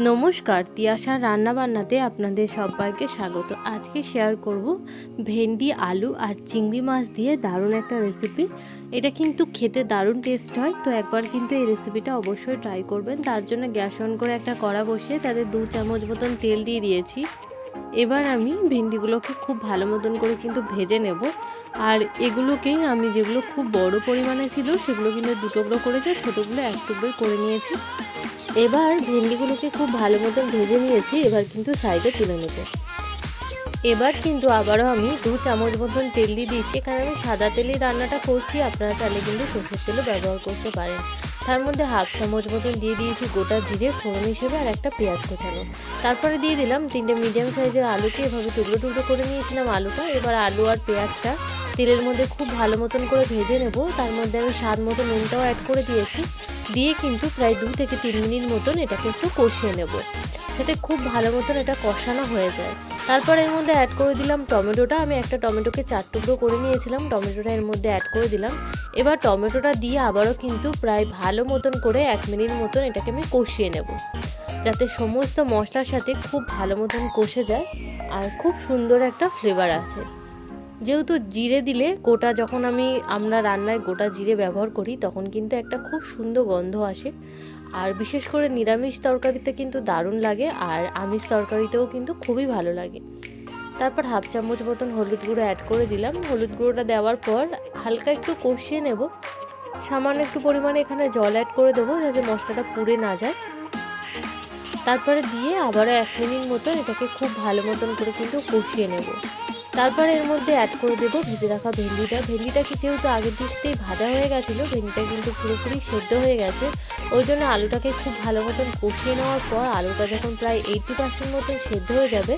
নমস্কার, তিয়াশার রান্নাবান্নাতে আপনাদের সবাইকে স্বাগত। আজকে শেয়ার করব ভেন্ডি, আলু আর চিংড়ি মাছ দিয়ে দারুণ একটা রেসিপি এটা কিন্তু খেতে দারুণ টেস্ট হয়, তো একবার কিন্তু এই রেসিপিটা অবশ্যই ট্রাই করবেন। তার জন্য গ্যাস অন করে একটা কড়া বসিয়ে তাতে দু চামচ মতন তেল দিয়ে দিয়েছি। এবার আমি ভেন্ডিগুলোকে খুব ভালো মতন করে কিন্তু ভেজে নেব। আর এগুলোকেই আমি যেগুলো খুব বড় পরিমাণে ছিল, সেগুলো কিন্তু দু টুকরো করেছে ছোটোগুলো এক টুকরোই করে নিয়েছি। এবার ভেন্ডিগুলোকে খুব ভালো মতন ভেজে নিয়েছি, এবার কিন্তু সাইডে তুলে নেব। এবার কিন্তু আবারও আমি দু চামচ মতন তেল দিয়ে দিয়েছি, এখানে আমি সাদা তেলেই রান্নাটা করছি, আপনারা চাইলে কিন্তু সরষের তেলও ব্যবহার করতে পারেন। তার মধ্যে হাফ চামচ মতন দিয়ে দিয়েছি গোটা জিরে, ফোড়ন হিসেবে আর একটা পেঁয়াজ কোচানো। তারপরে দিয়ে দিলাম তিনটে মিডিয়াম সাইজের আলুকে এভাবে টুকরো টুকরো করে নিয়েছিলাম আলুটা, এবার আলু আর পেঁয়াজটা তেলের মধ্যে খুব ভালো মতন করে ভেজে নেব। তার মধ্যে আমি স্বাদ মতো নুনটাও অ্যাড করে দিয়েছি। দিয়ে কিন্তু প্রায় দু থেকে তিন মিনিট মতন এটাকে একটু কষিয়ে নেব। যাতে খুব ভালো মতন এটা কষানো হয়ে যায়। তারপর এর মধ্যে অ্যাড করে দিলাম টমেটোটা। আমি একটা টমেটোকে চার টুকরো করে নিয়েছিলাম। টমেটোটা এর মধ্যে অ্যাড করে দিলাম। এবার টমেটোটা দিয়ে আবারও কিন্তু প্রায় ভালো মতন করে এক মিনিট মতন এটাকে আমি কষিয়ে নেব। যাতে সমস্ত মশলার সাথে খুব ভালো মতন কষে যায়। আর খুব সুন্দর একটা ফ্লেভার আছে। যেহেতু জিরে দিলে গোটা যখন আমি আমরা রান্নায় গোটা জিরে ব্যবহার করি, তখন কিন্তু একটা খুব সুন্দর গন্ধ আসে। আর বিশেষ করে নিরামিষ তরকারিতে কিন্তু দারুণ লাগে, আর আমিষ তরকারিতেও কিন্তু খুবই ভালো লাগে। তারপর হাফ চামচ মতন হলুদ গুঁড়ো অ্যাড করে দিলাম। হলুদ গুঁড়োটা দেওয়ার পর হালকা একটু কষিয়ে নেব। সামান্য একটু পরিমাণে এখানে জল অ্যাড করে দেবো যাতে মশলাটা পুড়ে না যায়। তারপরে দিয়ে আবারও এক মিনিট মতন এটাকে খুব ভালো মতন করে কিন্তু কষিয়ে নেব। তারপরে এর মধ্যে অ্যাড করে দেবো ভেজে রাখা ভেন্ডিটা। ভেন্ডিটা কি যেহেতু আগের দিকতেই ভাজা হয়ে গেছিল, ভেন্ডিটা কিন্তু পুরোপুরি সেদ্ধ হয়ে গেছে। ওই জন্য আলুটাকে খুব ভালো মতন কষিয়ে নেওয়ার পর আলুটা যখন প্রায় এইটটি পার্সেন্ট মতন সেদ্ধ হয়ে যাবে,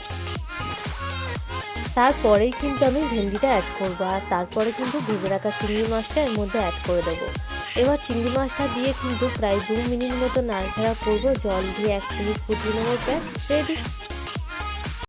তারপরেই কিন্তু আমি ভেন্ডিটা অ্যাড করব। আর তারপরে কিন্তু ভেজে রাখা চিংড়ি মাছটা এর মধ্যে অ্যাড করে দেবো। এবার চিংড়ি মাছটা দিয়ে কিন্তু প্রায় দু মিনিট মতো নাড়াচাড়া করব। জল দিয়ে এক মিনিট ফুটিয়ে নেব প্রায় রেডি।